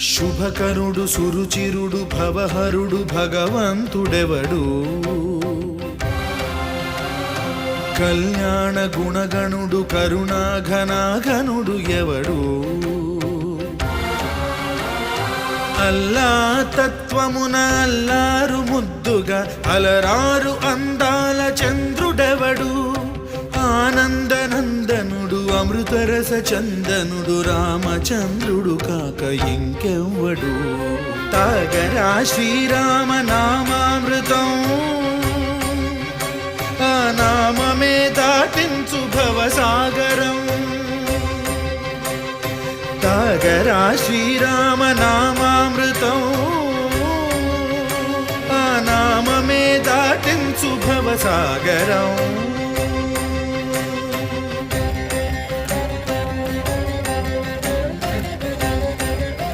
శుభకరుడు సురుచిరుడు భవహరుడు భగవంతుడెవడు? కళ్యాణ గుణగణుడు కరుణాఘనాఘనుడు ఎవడు? అల్లా తత్వమున అల్లారు ముద్దుగా అలరారు అంద అమృతరస చందనుడు రామచంద్రుడు కాక ఇంకెవ్వడు. తాగరా శ్రీరామ నామామృతం ఆ నామమే దాటించు భవసాగరం. తాగరా శ్రీరామ నామామృతం ఆ నామమే దాటించు భవసాగరం.